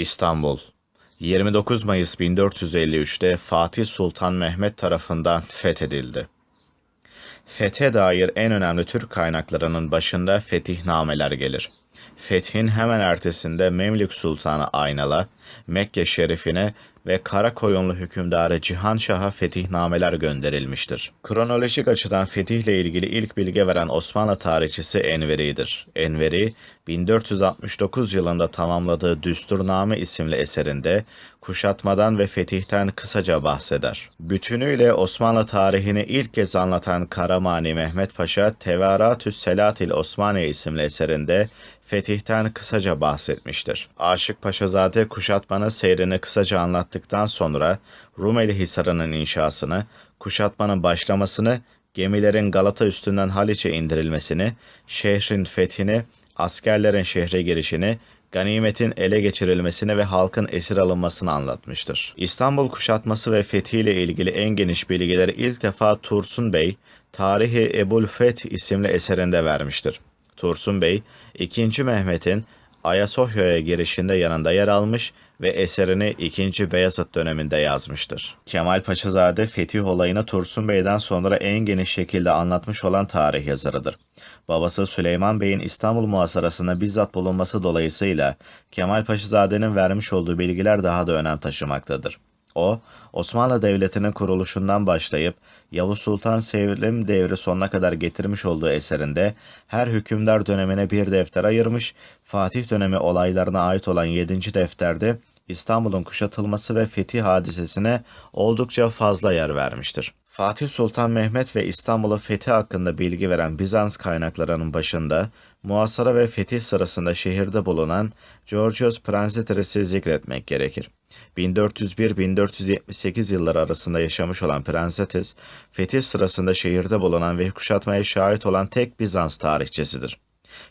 İstanbul 29 Mayıs 1453'te Fatih Sultan Mehmet tarafından fethedildi. Fethe dair en önemli Türk kaynaklarının başında fetihnameler gelir. Fethin hemen ertesinde Memlük Sultanı Aynal'a, Mekke Şerifine ve Karakoyunlu hükümdarı Cihan Şah'a fetihnameler gönderilmiştir. Kronolojik açıdan fetihle ilgili ilk bilgi veren Osmanlı tarihçisi Enveri'dir. Enveri, 1469 yılında tamamladığı Düsturname isimli eserinde kuşatmadan ve fetihten kısaca bahseder. Bütünüyle Osmanlı tarihini ilk kez anlatan Karamani Mehmet Paşa Tevaratüs Selatil Osmaniye isimli eserinde fetihten kısaca bahsetmiştir. Aşık Paşazade kuşatmanın seyrini kısaca anlattıktan sonra Rumeli Hisarı'nın inşasını, kuşatmanın başlamasını, gemilerin Galata üstünden Haliç'e indirilmesini, şehrin fethini, askerlerin şehre girişini, ganimetin ele geçirilmesini ve halkın esir alınmasını anlatmıştır. İstanbul kuşatması ve fethiyle ilgili en geniş bilgileri ilk defa Tursun Bey, Tarihi Ebul Feth isimli eserinde vermiştir. Tursun Bey, 2. Mehmet'in Ayasofya'ya girişinde yanında yer almış ve eserini 2. Beyazıt döneminde yazmıştır. Kemal Paşazade fetih olayını Tursun Bey'den sonra en geniş şekilde anlatmış olan tarih yazarıdır. Babası Süleyman Bey'in İstanbul muhasarasında bizzat bulunması dolayısıyla Kemal Paşazade'nin vermiş olduğu bilgiler daha da önem taşımaktadır. O, Osmanlı Devleti'nin kuruluşundan başlayıp Yavuz Sultan Selim devri sonuna kadar getirmiş olduğu eserinde her hükümdar dönemine bir defter ayırmış, Fatih dönemi olaylarına ait olan 7. defterde İstanbul'un kuşatılması ve fetih hadisesine oldukça fazla yer vermiştir. Fatih Sultan Mehmet ve İstanbul'u fethi hakkında bilgi veren Bizans kaynaklarının başında muhasara ve fetih sırasında şehirde bulunan Georgios Pransiteres'i zikretmek gerekir. 1401-1478 yılları arasında yaşamış olan Pransites, fetih sırasında şehirde bulunan ve kuşatmaya şahit olan tek Bizans tarihçisidir.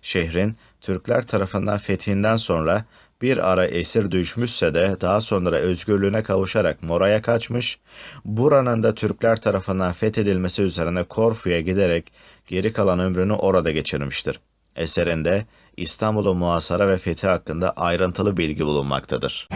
Şehrin Türkler tarafından fethinden sonra bir ara esir düşmüşse de daha sonra özgürlüğüne kavuşarak Mora'ya kaçmış, buranın da Türkler tarafından fethedilmesi üzerine Korfu'ya giderek geri kalan ömrünü orada geçirmiştir. Eserinde İstanbul'un muhasara ve fethi hakkında ayrıntılı bilgi bulunmaktadır.